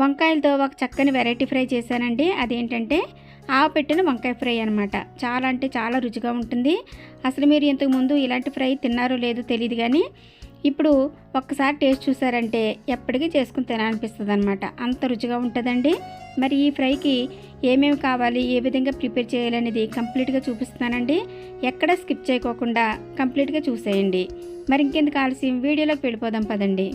వంకాయలతో ఒక చక్కని variety fry చేశానండి. అదేంటంటే ఆవు పెట్టిన వంకాయ ఫ్రై అనమాట చాలా అంటే చాలా రుచిగా ఉంటుంది. అసలు మీరు ఇంతకు ముందు ఇలాంటి ఫ్రై తిన్నారో లేదో తెలియదు కానీ ఇప్పుడు ఒక్కసారి టేస్ట్ చూసారంటే ఎప్పటికీ చేసుకుని తినాలనిపిస్తుంది అనమాట అంత రుచిగా ఉంటుందండి. మరి ఈ ఫ్రైకి ఏమేమి కావాలి ఏ విధంగా ప్రిపేర్ చేయాలనేది కంప్లీట్గా చూపిస్తున్నానండి. ఎక్కడ స్కిప్ చేయకోకుండా కంప్లీట్గా చూసేయండి. మరి ఇంకెందుకు ఆలస్యం? వీడియోలోకి వెళ్ళిపోదాం పదండి.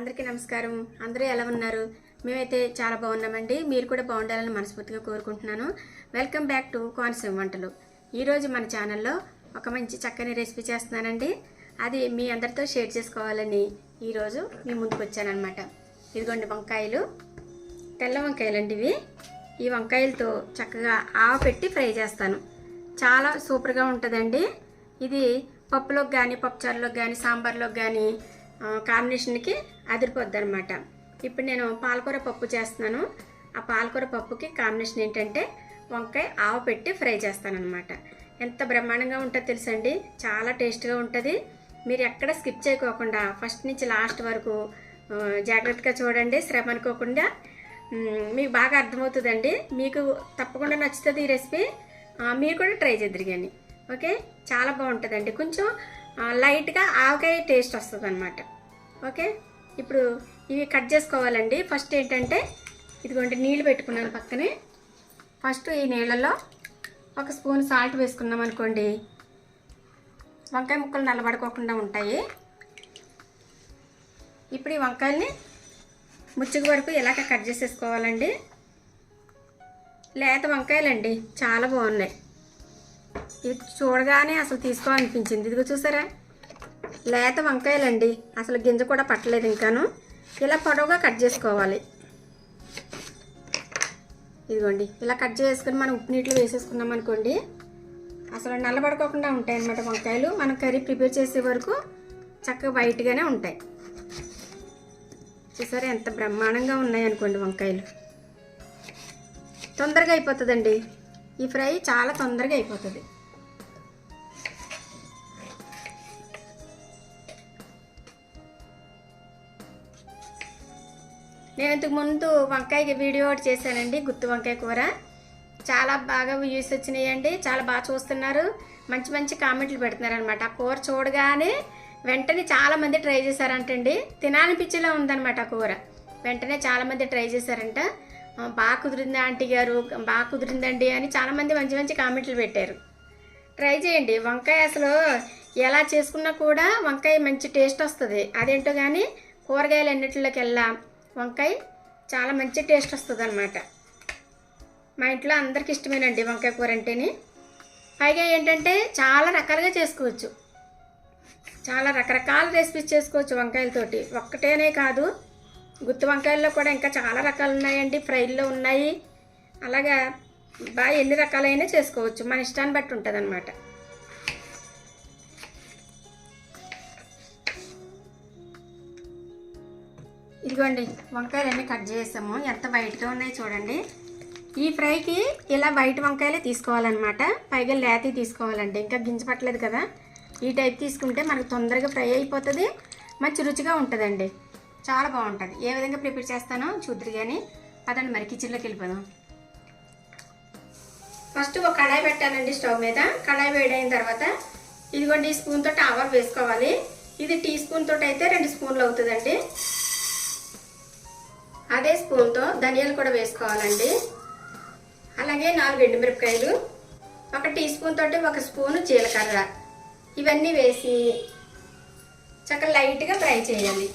అందరికీ నమస్కారం. అందరూ ఎలా ఉన్నారు? మేమైతే చాలా బాగున్నామండి. మీరు కూడా బాగుండాలని మనస్ఫూర్తిగా కోరుకుంటున్నాను. వెల్కమ్ బ్యాక్ టు కోనసీమ వంటలు. ఈరోజు మన ఛానల్లో ఒక మంచి చక్కని రెసిపీ చేస్తున్నానండి. అది మీ అందరితో షేర్ చేసుకోవాలని ఈరోజు మీ ముందుకు వచ్చానమాట ఇదిగోండి వంకాయలు. తెల్ల వంకాయలండి ఇవి ఈ వంకాయలతో చక్కగా ఆవ పెట్టి ఫ్రై చేస్తాను. చాలా సూపర్గా ఉంటుందండి. ఇది పప్పులోకి కానీ పప్పుచారులోకి కానీ సాంబార్లోకి కానీ కాంబినేషన్కి అదిరిపోద్ది అనమాట ఇప్పుడు నేను పాలకూర పప్పు చేస్తున్నాను. ఆ పాలకూర పప్పుకి కాంబినేషన్ ఏంటంటే వంకాయ ఆవ పెట్టి ఫ్రై చేస్తానన్నమాట. ఎంత బ్రహ్మాండంగా ఉంటుందో తెలుసండి? చాలా టేస్ట్గా ఉంటుంది. మీరు ఎక్కడ స్కిప్ చేయకోకుండా ఫస్ట్ నుంచి లాస్ట్ వరకు జాగ్రత్తగా చూడండి శ్రమ అనుకోకుండా. మీకు బాగా అర్థమవుతుందండి. మీకు తప్పకుండా నచ్చుతుంది ఈ రెసిపీ. మీరు కూడా ట్రై చేద్దరు కానీ. ఓకే? చాలా బాగుంటుందండి. కొంచెం లైట్గా ఆవకాయ టేస్ట్ వస్తుంది అనమాట ఓకే? ఇప్పుడు ఇవి కట్ చేసుకోవాలండి. ఫస్ట్ ఏంటంటే ఇదిగోండి నీళ్ళు పెట్టుకున్నాను పక్కనే. ఫస్ట్ ఈ నీళ్ళలో ఒక స్పూన్ సాల్ట్ వేసుకున్నాం అనుకోండి. వంకాయ ముక్కలు నల్లబడుకోకుండా ఉంటాయి. ఇప్పుడు ఈ వంకాయల్ని ముచ్చుకు వరకు ఇలాగ కట్ చేసేసుకోవాలండి? లేత వంకాయలండి. చాలా బాగున్నాయి. ఇది చూడగానే అసలు తీసుకోవాలనిపించింది. ఇదిగో చూసారా? లేత వంకాయలండి. అసలు గింజ కూడా పట్టలేదు ఇంకాను. ఇలా పొడవుగా కట్ చేసుకోవాలి. ఇదిగోండి. ఇలా కట్ చేసుకుని మనం ఉప్పు నీటిలో వేసేసుకున్నాం అనుకోండి అసలు నల్లబడుకోకుండా ఉంటాయి అన్నమాట వంకాయలు. మనం కర్రీ ప్రిపేర్ చేసే వరకు చక్కగా వైట్గానే ఉంటాయి. చూసారా? ఎంత బ్రహ్మాండంగా ఉన్నాయి అనుకోండి వంకాయలు. తొందరగా అయిపోతుందండి. ఈ ఫ్రై చాలా తొందరగా అయిపోతుంది. నేను ఇంతకు ముందు వంకాయ వీడియో ఒకటి చేశానండి గుత్తి వంకాయ కూర. చాలా బాగా వ్యూస్ వచ్చినాయండి చాలా బాగా చూస్తున్నారు. మంచి మంచి కామెంట్లు పెడుతున్నారు అనమాట ఆ కూర చూడగానే వెంటనే చాలామంది ట్రై చేశారంటండి. తినాలనిపించేలా ఉందన్నమాట ఆ కూర. వెంటనే చాలామంది ట్రై చేశారంట. బాగా కుదిరింది ఆంటీ గారు బాగా కుదిరిందండి అని చాలామంది మంచి మంచి కామెంట్లు పెట్టారు. ట్రై చేయండి. వంకాయ అసలు ఎలా చేసుకున్నా కూడా వంకాయ మంచి టేస్ట్ వస్తుంది. అదేంటో కానీ కూరగాయలు అన్నిటిలోకి వెళ్ళా వంకాయ చాలా మంచి టేస్ట్ వస్తుంది అనమాట మా ఇంట్లో అందరికి ఇష్టమేనండి వంకాయ కూర అంటేని. పైగా ఏంటంటే చాలా రకాలుగా చేసుకోవచ్చు. చాలా రకరకాల రెసిపీస్ చేసుకోవచ్చు వంకాయలతోటి. ఒక్కటేనే కాదు గుత్తి వంకాయల్లో కూడా ఇంకా చాలా రకాలు ఉన్నాయండి. ఫ్రైల్లో ఉన్నాయి. అలాగా బాగా ఎన్ని రకాలైనా చేసుకోవచ్చు. మన ఇష్టాన్ని బట్టి ఉంటుంది ఇదిగోండి వంకాయలు అన్నీ కట్ చేసాము ఎంత వైట్గా ఉన్నాయి చూడండి. ఈ ఫ్రైకి ఇలా వైట్ వంకాయలే తీసుకోవాలన్నమాట. పైగా లేతి తీసుకోవాలండి. ఇంకా గింజ పట్టలేదు కదా. ఈ టైప్ తీసుకుంటే మనకు తొందరగా ఫ్రై అయిపోతుంది. మంచి రుచిగా ఉంటుందండి. చాలా బాగుంటుంది. ఏ విధంగా ప్రిపేర్ చేస్తానో చూద్దరు కానీ పదండి మరి కిచెన్లోకి వెళ్ళిపోదాం. ఫస్ట్ ఒక కడాయి పెట్టానండి స్టవ్ మీద. కడాయి వేడైన తర్వాత ఇదిగోండి ఈ స్పూన్ తోటి వేసుకోవాలి. ఇది టీ స్పూన్ తోటి అయితే రెండు స్పూన్లు అవుతుందండి. అదే స్పూన్తో ధనియాలు కూడా వేసుకోవాలండి. అలాగే నాలుగు ఎండుమిరపకాయలు ఒక టీ స్పూన్ తోటి ఒక స్పూను జీలకర్ర. ఇవన్నీ వేసి చక్కగా లైట్గా ఫ్రై చేయాలి.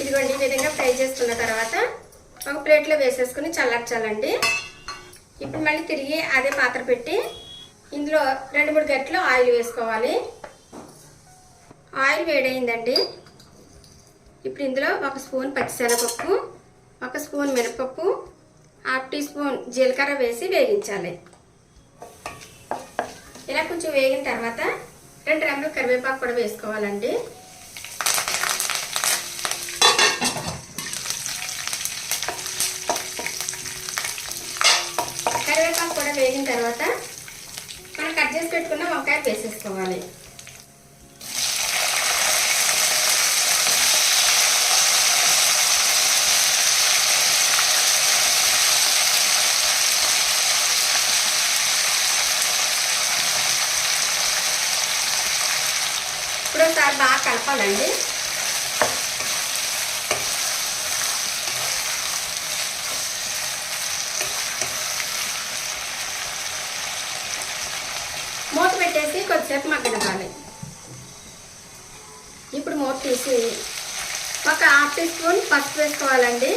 ఇదిగోండి ఈ విధంగా ఫ్రై చేసుకున్న తర్వాత ఒక ప్లేట్లో వేసేసుకుని చల్లార్చాలండి. ఇప్పుడు మళ్ళీ తిరిగి అదే పాత్ర పెట్టి ఇందులో రెండు మూడు గంటలు ఆయిల్ వేసుకోవాలి. ఆయిల్ వేడైందండి. ఇప్పుడు ఇందులో ఒక స్పూన్ పచ్చిశనగపప్పు ఒక స్పూన్ మినపప్పు హాఫ్ టీ స్పూన్ జీలకర్ర వేసి వేగించాలి. ఇలా కొంచెం వేగిన తర్వాత రెండు రెమ్మలు కరివేపాకు కూడా వేసుకోవాలండి. కరివేపాకు కూడా వేగిన తర్వాత మనం కట్ చేసి పెట్టుకున్న వంకాయ వేసేసుకోవాలి ఇప్పుడు ఒకసారి బాగా కలపాలండి. మూత పెట్టేసి కొద్దిసేపు మగ్గనివ్వాలి. ఇప్పుడు మూత తీసి ఒక హాఫ్ టీ స్పూన్ పసుపు వేసుకోవాలండి.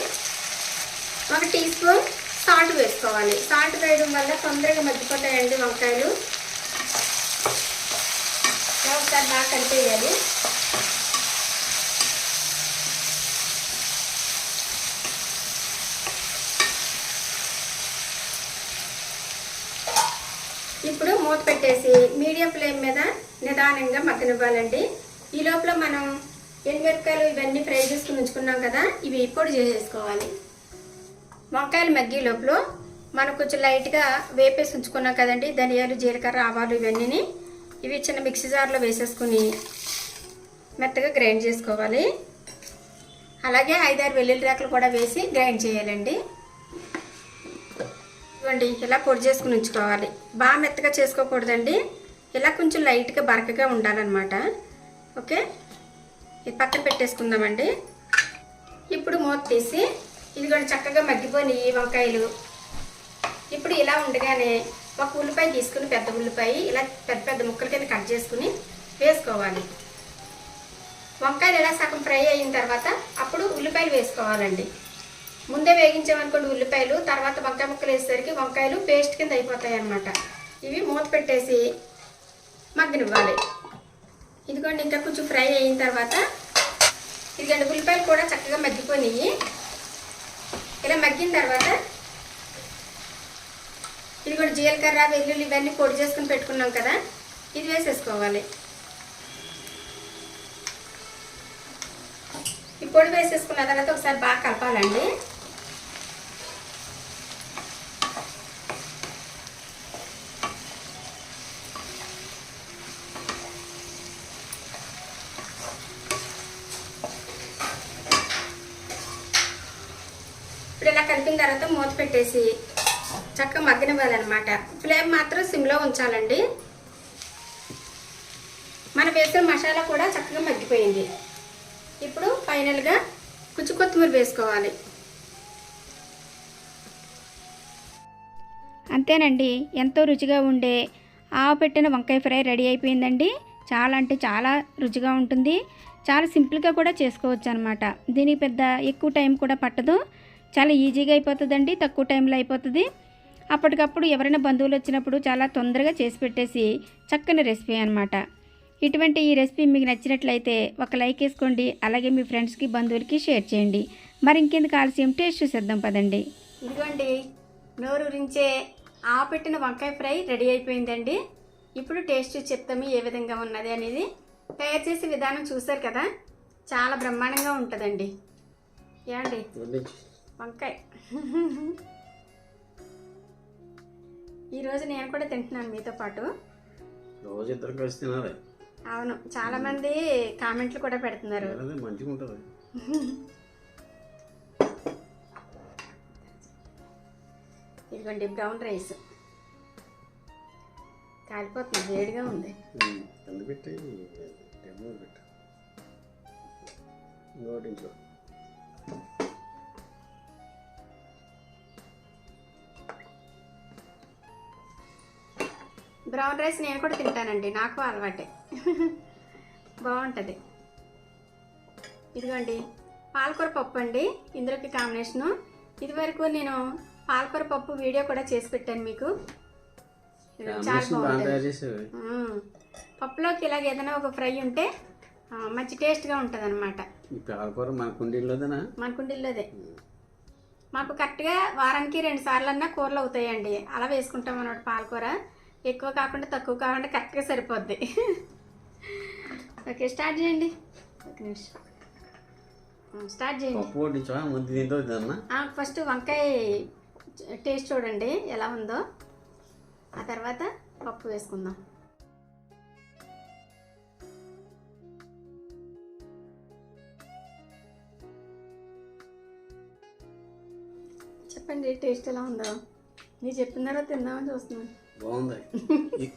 ఒక టీ స్పూన్ సాల్ట్ వేసుకోవాలి. సాల్ట్ వేయడం వల్ల తొందరగా మగ్గిపోతాయండి వంకాయలు. ఒకసారి బాగా కలిపేయాలి. ఇప్పుడు మూత పెట్టేసి మీడియం ఫ్లేమ్ మీద నిదానంగా మగ్గనివ్వాలండి. ఈ లోపల మనం ఎండుమిరపకాయలు ఇవన్నీ ఫ్రై చేసుకుని ఉంచుకున్నాం కదా ఇవి పొడి చేసేసుకోవాలి. వంకాయలు మగ్గే లోపల మనం కొంచెం లైట్గా వేపేసి ఉంచుకున్నాం కదండి ధనియాలు జీలకర్ర ఆవాలు ఇవన్నీ ఇవి చిన్న మిక్సీ జార్లో వేసేసుకుని మెత్తగా గ్రైండ్ చేసుకోవాలి. అలాగే ఐదారు వెల్లుల్లి రేకలు కూడా వేసి గ్రైండ్ చేయాలండి. ఇవ్వండి ఇలా పొడి చేసుకుని ఉంచుకోవాలి. బాగా మెత్తగా చేసుకోకూడదండి. ఇలా కొంచెం లైట్గా బరకగా ఉండాలన్నమాట. ఓకే? ఇది పక్కన పెట్టేసుకుందామండి. ఇప్పుడు మూత తీసి ఇది కూడా చక్కగా మగ్గిపోయి వంకాయలు. ఇప్పుడు ఇలా ఉండగానే ఒక ఉల్లిపాయ తీసుకుని పెద్ద ఉల్లిపాయ ఇలా పెద్ద పెద్ద ముక్కల కింద కట్ చేసుకుని వేసుకోవాలి. వంకాయలు ఇలా సగం ఫ్రై అయిన తర్వాత అప్పుడు ఉల్లిపాయలు వేసుకోవాలండి. ముందే వేగించామనుకోండి ఉల్లిపాయలు తర్వాత వంకాయ ముక్కలు వేసేసరికి వంకాయలు పేస్ట్ కింద అయిపోతాయి అన్నమాట ఇవి మూత పెట్టేసి మగ్గనివ్వాలి. ఇదిగోండి ఇంకా కొంచెం ఫ్రై అయిన తర్వాత ఇదిగోండి ఉల్లిపాయలు కూడా చక్కగా మగ్గిపోయినాయి. ఇలా మగ్గిన తర్వాత ఇది కూడా జీలకర్ర వెల్లుల్లి ఇవన్నీ పొడి చేసుకుని పెట్టుకున్నాం కదా ఇది వేసేసుకోవాలి. ఈ పొడి వేసేసుకున్న తర్వాత ఒకసారి బాగా కలపాలండి. ఇప్పుడు ఇలా కలిపిన తర్వాత మూత పెట్టేసి చక్కగా మగ్గనివ్వాలన్నమాట. ఫ్లేమ్ మాత్రం సిమ్లో ఉంచాలండి. మనం వేసిన మసాలా కూడా చక్కగా మగ్గిపోయింది. ఇప్పుడు ఫైనల్గా కుచ్చు కొత్తిమీర వేసుకోవాలి. అంతేనండి ఎంతో రుచిగా ఉండే ఆవు పెట్టిన వంకాయ ఫ్రై రెడీ అయిపోయిందండి. చాలా అంటే చాలా రుచిగా ఉంటుంది. చాలా సింపుల్గా కూడా చేసుకోవచ్చు అనమాట దీనికి పెద్ద ఎక్కువ టైం కూడా పట్టదు. చాలా ఈజీగా అయిపోతుందండి తక్కువ టైంలో అయిపోతుంది. అప్పటికప్పుడు ఎవరైనా బంధువులు వచ్చినప్పుడు చాలా తొందరగా చేసి పెట్టేసి చక్కని రెసిపీ అనమాట ఇటువంటి ఈ రెసిపీ మీకు నచ్చినట్లయితే ఒక లైక్ వేసుకోండి అలాగే మీ ఫ్రెండ్స్కి బంధువులకి షేర్ చేయండి. మరి ఇంకెందుకు ఆలస్యం? టేస్ట్ చూసేద్దాం పదండి. ఇదిగోండి నోరూరించే ఆ పెట్టిన వంకాయ ఫ్రై రెడీ అయిపోయిందండి. ఇప్పుడు టేస్ట్ చెప్తాము ఏ విధంగా ఉన్నది అనేది. తయారు చేసే విధానం చూసారు కదా? చాలా బ్రహ్మాండంగా ఉంటుందండి. ఏమండి? వంకాయ. ఈరోజు నేను కూడా తింటున్నాను మీతో పాటు. రోజు ఇద్దరు కలిసి తినాలి. అవును చాలా మంది కామెంట్లు కూడా పెడుతున్నారు. మంచిగా ఉంటుంది. ఇదిగోండి బ్రౌన్ రైస్. కాలిపోతుంది వేడిగా ఉంది. పెట్టి. బ్రౌన్ రైస్ నేను కూడా తింటానండి నాకు అలవాటే. బాగుంటుంది. ఇదిగోండి పాలకూర పప్పు అండి ఇందులోకి కాంబినేషను. ఇదివరకు నేను పాలకూర పప్పు వీడియో కూడా చేసి పెట్టాను మీకు. చాలా బాగుంటుంది. పప్పులోకి ఇలాగ ఏదైనా ఒక ఫ్రై ఉంటే మంచి టేస్ట్గా ఉంటుంది అనమాట పాలకూర మన కుండీల్లోదేనా? మన కుండీల్లోదే. మాకు కరెక్ట్గా వారానికి రెండు సార్లు అన్నా కూరలు అవుతాయండి. అలా వేసుకుంటాం అన్నమాట పాలకూర. ఎక్కువ కాకుండా తక్కువ కాకుండా కరెక్ట్గా సరిపోద్ది. ఓకే స్టార్ట్ చేయండి. ఒక నిమిషం. స్టార్ట్ చేయండి. ఫస్ట్ వంకాయ టేస్ట్ చూడండి ఎలా ఉందో. ఆ తర్వాత పప్పు వేసుకుందాం. చెప్పండి టేస్ట్ ఎలా ఉందో. మీరు చెప్పిన తర్వాత తిందామని చూస్తున్నాను. బాగుంది.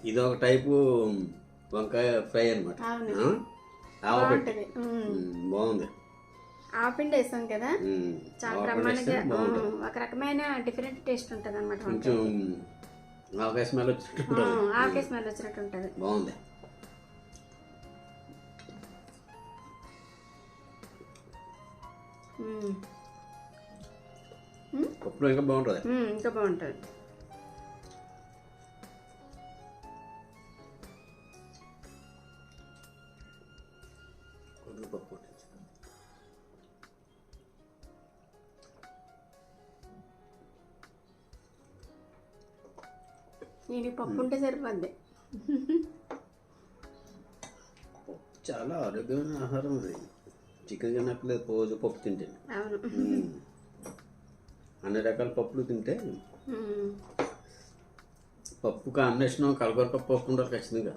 ఇది ఒక టైపు వంకాయ ఫ్రై అనమాట బాగుంది. ఆవపిండి వేస్తాం కదా? చాలా బ్రహ్మాండంగా ఒక రకమైన డిఫరెంట్ టేస్ట్ ఉంటుంది అనమాట కొంచెం ఆవకాయ స్మెల్ వచ్చినట్టు ఆకే స్మెల్ వచ్చినట్టు ఉంటుంది బాగుంది. పప్పులో ఇంకా బాగుంటుంది. ఇంకా బాగుంటుంది. నేను పప్పు ఉంటే సరిపోద్ది. చాలా ఆరోగ్యమైన ఆహారం అది. చికెన్ తినట్లేదు రోజు పప్పు తింటే అవును. అన్ని రకాల పప్పులు తింటే పప్పు కాంబినేషన్ కలగూర పప్పు పప్పు ఉండాలి ఖచ్చితంగా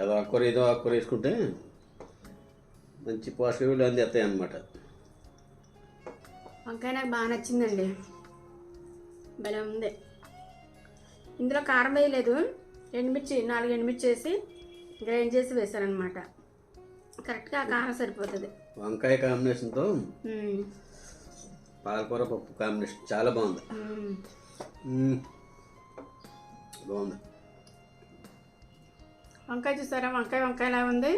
అది ఆకుకూర ఏదో ఆకుకూర వేసుకుంటే మంచి పోషక విలువలు అందిస్తాయి అన్నమాట. వంకాయ నాకు బాగా నచ్చిందండి. భలే ఉంది. ఇందులో కారం వేయలేదు. ఎండుమిర్చి నాలుగు ఎండుమిర్చి వేసి గ్రైండ్ చేసి వేశారనమాట కరెక్ట్గా ఆ కారం సరిపోతుంది. వంకాయ కాంబినేషన్తో పాలకూర పప్పు కాంబినేషన్ చాలా బాగుంది. బాగుంది. వంకాయ చూసారా? వంకాయ వంకాయలా ఉంది.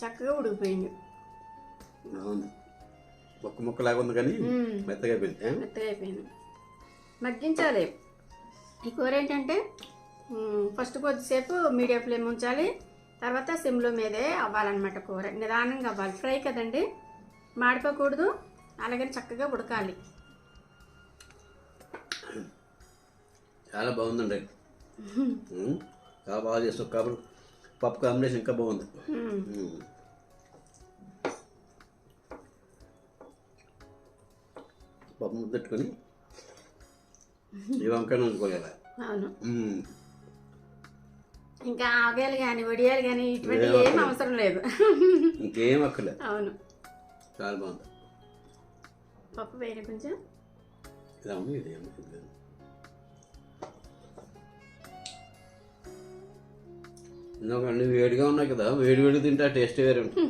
చక్కగా ఉడికిపోయింది. బాగుంది. ముక్క ముక్కలాగా ఉంది కానీ. మెత్తగా అయిపోయింది? మెత్తగా అయిపోయింది. మగ్గించాలి. ఈ కూర ఏంటంటే ఫస్ట్ కొద్దిసేపు మీడియం ఫ్లేమ్ ఉంచాలి. తర్వాత సిమ్లో మీదే అవ్వాలన్నమాట కూర. నిదానంగా అవ్వాలి. ఫ్రై కదండి మాడిపోకూడదు. అలాగని చక్కగా ఉడకాలి. చాలా బాగుందండి. చాలా బాగా చేస్తాం కాబట్టి పప్పు కాంబినేషన్ ఇంకా బాగుంది. పప్పు ముద్దెట్టుకొని ఈ వంకాయ ఉంచుకోగల అవును. ఇంకా ఆగాలు కానీ వడియాలు కానీ ఇటువంటి ఏం అవసరం లేదు. ఇంకేం అక్కర్లేదు అవును. చాలా బాగుంది. పప్పు వేరే కొంచెం. ఇది అమ్మ ఇది అమ్మ ఇది లేదు. ఇందాక అన్ని వేడిగా ఉన్నాయి కదా వేడి వేడి తింటే టేస్ట్ వేరే ఉంటుంది.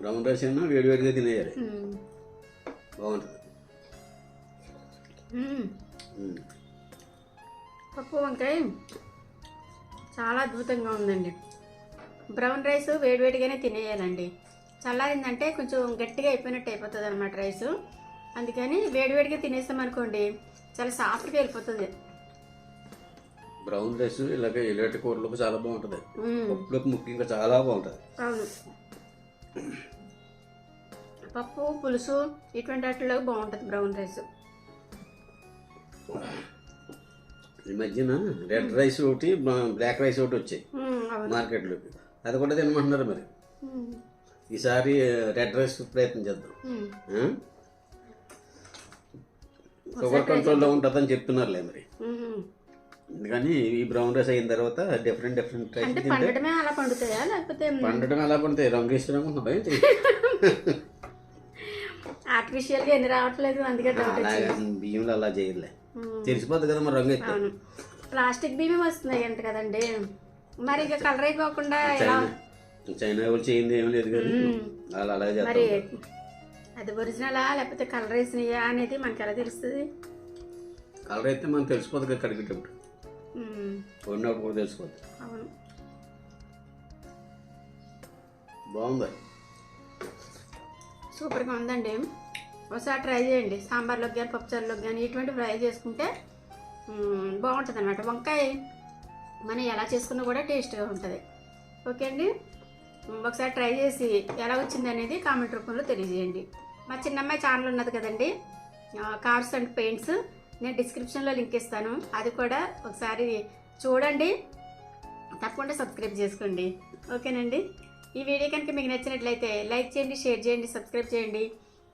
బ్రౌన్ రైస్ అయినా వేడి వేడిగా తినేయాలి. బాగుంటుంది. పప్పు వంకాయ చాలా అద్భుతంగా ఉందండి. Brown rice వేడివేడిగానే తినేయాలండి. చల్లారిందంటే కొంచెం గట్టిగా అయిపోయినట్టు అయిపోతుంది అనమాట రైస్. అందుకని వేడివేడిగా తినేసాం అనుకోండి చాలా సాఫ్ట్గా వెళ్ళిపోతుంది. బ్రౌన్ రైస్ ఇలాగ ఇలాంటి కూరలకు చాలా బాగుంటుంది. పప్పులకు ముఖ్యంగా చాలా బాగుంటుంది. అవును. పప్పు పులుసు ఇటువంటి వాటిలో బాగుంటుంది బ్రౌన్ రైస్. ఈ మధ్యన రెడ్ రైస్ ఒకటి బ్లా- బ్లాక్ రైస్ ఒకటి వచ్చాయి. మార్కెట్లోకి అది కూడా తినమంటున్నారు మరి. ఈసారి రెడ్ రైస్ ప్రయత్నం చేద్దాం? షుగర్ కంట్రోల్లో ఉంటుందని చెప్తున్నారులే మరి. అందుకని ఈ బ్రౌన్ రైస్ అయిన తర్వాత డిఫరెంట్ డిఫరెంట్ తింటే పండటమే అలా పండుతాయా లేకపోతే రంగు ఇష్టం ఆర్టిఫిషియల్గా ఎన్ని రావట్లేదు అందుకే బియ్యంలో అలా చేయలే. తెలిసిపోద్ది కదా మరి రంగు అవును. ప్లాస్టిక్ బియ్యం వస్తున్నాయి అంట కదండి. మరి ఇక కలర్ అయిపోకుండా ఎలా చైనా వాళ్ళు చేయింది ఏం లేదు కానీ వాళ్ళు అలాగే మరి చేస్తారు అది ఒరిజినలా లేకపోతే కలర్ వేసినాయా అనేది మనకి ఎలా తెలుస్తుంది? కలర్ అయితే మనకు తెలిసిపోద్ది కదా కడిగేటప్పుడు మ్మ్. వండినప్పుడు కూడా తెలిసిపోద్ది. అవును. బాగుంది? సూపర్గా ఉందండి. ఒకసారి ట్రై చేయండి. సాంబార్లోకి కానీ పప్పుచారులోకి కానీ ఇటువంటి ఫ్రై చేసుకుంటే బాగుంటుంది అనమాట వంకాయ మనం ఎలా చేసుకున్నా కూడా టేస్ట్గా ఉంటుంది. ఓకే అండి? ఒకసారి ట్రై చేసి ఎలా వచ్చింది అనేది కామెంట్ రూపంలో తెలియజేయండి. మా చిన్నమ్మాయి ఛానల్ ఉన్నది కదండి? Cars and paints. నేను డిస్క్రిప్షన్లో లింక్ ఇస్తాను. అది కూడా ఒకసారి చూడండి. తప్పకుండా సబ్స్క్రైబ్ చేసుకోండి. ఓకేనండి? ఈ వీడియో కనుక మీకు నచ్చినట్లయితే లైక్ చేయండి షేర్ చేయండి సబ్స్క్రైబ్ చేయండి.